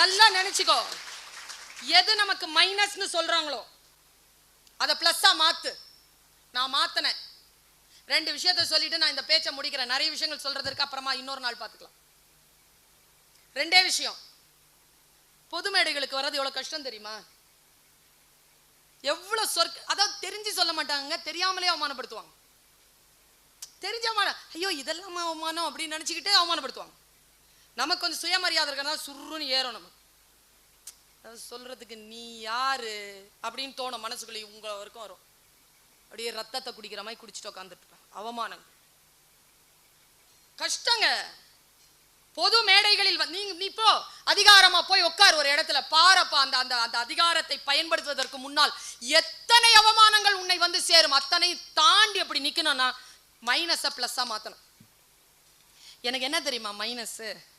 நல்லா நினைச்சுக்கோ. எது நமக்கு மைனஸ்னு சொல்றாங்களோ அதை பிளஸ்ஸா மாத்து. நான் மாத்தினேன். ரெண்டு விஷயத்த சொல்லிட்டு நான் இந்த பேச்சை முடிக்கிறேன். நிறைய விஷயங்கள் சொல்றதுக்கு அப்புறமா இன்னொரு நாள் பார்த்துக்கலாம். ரெண்டே விஷயம். பொது மேடைகளுக்கு வர்றது எவ்வளவு கஷ்டம் தெரியுமா? எவ்வளவு சொற்க அதாவது தெரிஞ்சு சொல்ல மாட்டாங்க தெரியாமலே அவமானப்படுத்துவாங்க. தெரிஞ்ச அவமானம் ஐயோ இதெல்லாம் அவமானம் அப்படின்னு நினைச்சுக்கிட்டு அவமானப்படுத்துவாங்க. நமக்கு கொஞ்சம் சுயமரியாதை இருக்கனா சுருன்னு ஏறும் நமக்கு. சொல்றதுக்கு நீ யாரு அப்படின்னு தோணும் மனசுக்குள்ளே உங்களை வரைக்கும் வரும். அப்படியே ரத்தத்தை குடிக்கிற மாதிரி குடிச்சிட்டு உட்காந்துட்டு அவமானம். கஷ்டங்க. பொது மேடைகளில் வந்து- நீங்க நீ இப்போ அதிகாரமா போய் உட்கார் ஒரு இடத்துல. பாரப்பா அந்த அந்த அந்த அதிகாரத்தை பயன்படுத்துவதற்கு முன்னால் எத்தனை அவமானங்கள் உன்னை வந்து சேரும். அத்தனை தாண்டி அப்படி நிக்கணும்னா மைனஸை பிளஸ்ஸா மாத்தணும். எனக்கு என்ன தெரியுமா மைனஸ்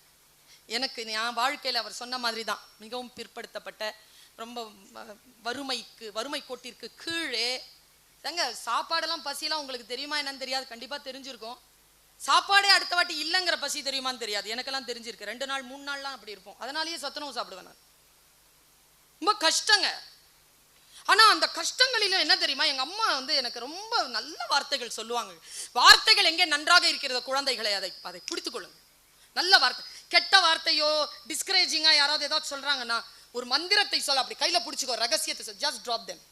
எனக்கு என் வாழ்க்கையில் அவர் சொன்ன மாதிரி தான் மிகவும் பிற்படுத்தப்பட்ட ரொம்ப வ- வறுமைக்கு வறுமை கோட்டிற்கு கீழே தங்க சாப்பாடெல்லாம் பசியெல்லாம் உங்களுக்கு தெரியுமா என்னன்னு தெரியாது. கண்டிப்பாக தெரிஞ்சிருக்கும். சாப்பாடே அடுத்த வாட்டி இல்லைங்கிற பசி தெரியுமான்னு தெரியாது. எனக்கெல்லாம் தெரிஞ்சிருக்கு. ரெண்டு நாள் மூணு நாள்லாம் அப்படி இருப்போம். அதனாலேயே சத்துணவு சாப்பிடுவேன் நான். ரொம்ப கஷ்டங்க. ஆனா அந்த கஷ்டங்களிலும் என்ன தெரியுமா? எங்க அம்மா வந்து எனக்கு ரொம்ப நல்ல வார்த்தைகள் சொல்லுவாங்க. வார்த்தைகள் எங்கே நன்றாக இருக்கிறத குழந்தைகளை அதை அதை பிடித்துக் கொள்ளுங்க. நல்ல வார்த்தை. கெட்ட வார்த்தையோ டிஸ்கரேஜிங்கா யாராவது ஏதாவது சொல்றாங்கன்னா ஒரு மந்திரத்தை சொல்ல அப்படி கையில பிடிச்சிக்கோ ரகசியத்தை சொல் ஜஸ்ட் ட்ராப் தெம்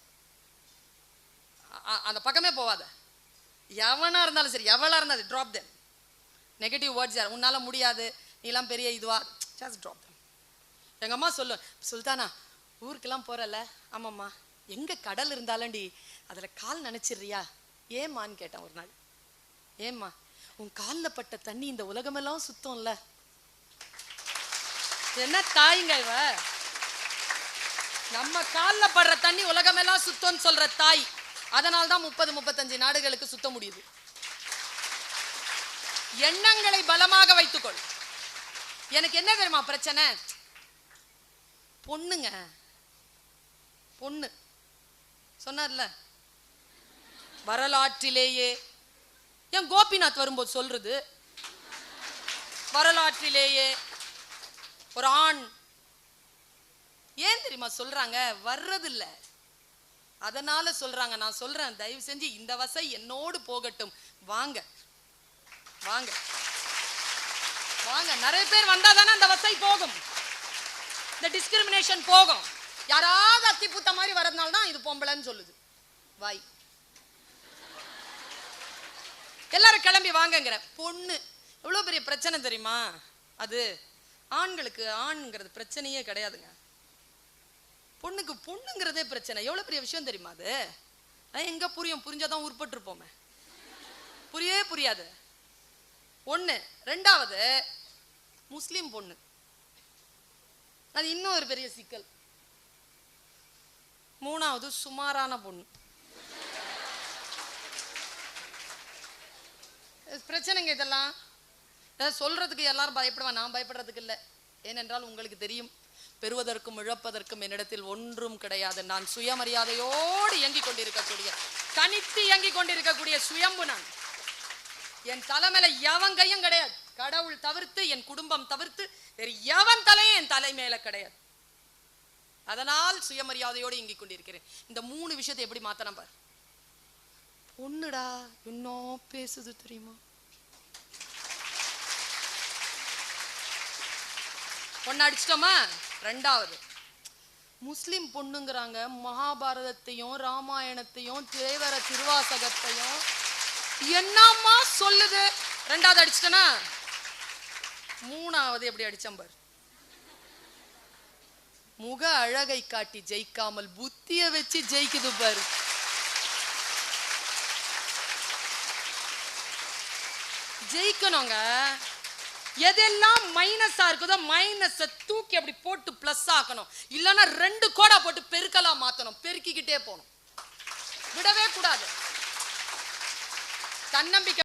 அந்த பக்கமே போவாத. எவனா இருந்தாலும் சரி எவளா இருந்தாலும் ட்ராப் தெம் நெகட்டிவ் வேர்ட்ஸ் யார் உன்னால முடியாது நீலாம் பெரிய இதுவா ஜஸ்ட் ட்ராப் தெம் எங்க அம்மா சொல்லு சுல்தானா ஊருக்கெல்லாம் போறல ஆமாம்மா. எங்க கடல் இருந்தாலண்டி அதில் கால் நினைச்சிடுறியா? ஏம்மான்னு கேட்டேன் ஒரு நாள். ஏம்மா உன் காலில் பட்ட தண்ணி இந்த உலகமெல்லாம் சுத்தம்ல? என்ன தாய்ங்க இவ? நம்ம காலில் படுற தண்ணி உலகமெல்லாம் சுத்தம்னு சொல்ற தாய். அதனால தான் முப்பது முப்பத்தஞ்சு நாடுகளுக்கு சுத்த முடியுது. எண்ணங்களை பலமாக வைத்துக்கொள். எனக்கு என்ன தெரியுமா பிரச்சனை? பொண்ணுங்க. பொண்ணு. சொன்னார்ல? வரலாற்றிலேயே. என் கோபிநாத் வரும்போது சொல்றது? வரலாற்றிலேயே. ஒரு ஆண். ஏன் தெரியுமா சொல்றாங்க? வர்றதில்ல. அதனால சொல்றாங்க நான் சொல்றேன் தயவு செஞ்சு இந்த வசை என்னோடு போகட்டும். வாங்க. வாங்க. வாங்க. நிறைய பேர் வந்தா தானே அந்த வசை போகும். இந்த டிஸ்கிரிமினேஷன் போகும். யாராவது அத்திப்புத்த மாதிரி வரதுனால தான் இது பொம்பளைன்னு சொல்லுது. வாய் எல்லாரும் கிளம்பி வாங்கங்கிற. பொண்ணு. எவ்வளோ பெரிய பிரச்சனை தெரியுமா? அது ஆண்களுக்கு ஆண்ங்கிறது பிரச்சனையே கிடையாதுங்க. பொண்ணுக்கு பொண்ணுங்கிறதே பிரச்சனை. எவ்வளவு பெரிய விஷயம் தெரியுமா அது? அதான் எங்க புரியும்? புரிஞ்சாதான் உருப்பட்டு இருப்போமே புரியவே புரியாது. ஒண்ணு. ரெண்டாவது முஸ்லிம் பொண்ணு. அது இன்னும் ஒரு பெரிய சிக்கல். மூணாவது சுமாரான பொண்ணு. பிரச்சனைங்க இதெல்லாம். சொல்றதுக்கு எல்லாரும் பயப்படுவேன் நான் பயப்படுறதுக்கு இல்லை. ஏனென்றால் உங்களுக்கு தெரியும் பெறுவதற்கும் இழப்பதற்கும் என்னிடத்தில் ஒன்றும் கிடையாது. நான் சுயமரியாதையோடு இயங்கிக் கொண்டிருக்கக்கூடிய தனித்து இயங்கிக் கொண்டிருக்கக்கூடிய சுயம்பு நான். என் தலைமையில எவன் கையும் கிடையாது. கடவுள் தவிர்த்து என் குடும்பம் தவிர்த்து வேறு எவன் தலையும் என் தலை மேல கிடையாது. அதனால் சுயமரியாதையோடு இயங்கிக் கொண்டிருக்கிறேன். இந்த மூணு விஷயத்தை எப்படி மாத்தணும் பார்? பொண்ணுடா இன்னும் பேசுது தெரியுமா? பொண்ணு அடிச்சிட்டோமா? ரெண்டாவது. முஸ்லிம் பொண்ணுங்கிறாங்க மகாபாரதத்தையும் ராமாயணத்தையும் தேவர திருவாசகத்தையும். என்னம்மா சொல்லுது? ரெண்டாவது அடிச்சிட்டனா? மூணாவது எப்படி அடிச்சம்பர் பாரு. முக அழகை காட்டி ஜெயிக்காமல் புத்திய வச்சு ஜெயிக்குது பாரு. ஜெயிக்கணுங்க. எதெல்லாம் மைனஸா இருக்குதோ மைனஸை தூக்கி அப்படி போட்டு பிளஸ் ஆக்கணும். இல்லைன்னா ரெண்டு கோடா போட்டு பெருக்கலா மாத்தணும். பெருக்கிக்கிட்டே போகணும். விடவே கூடாது. தன்னம்பிக்கை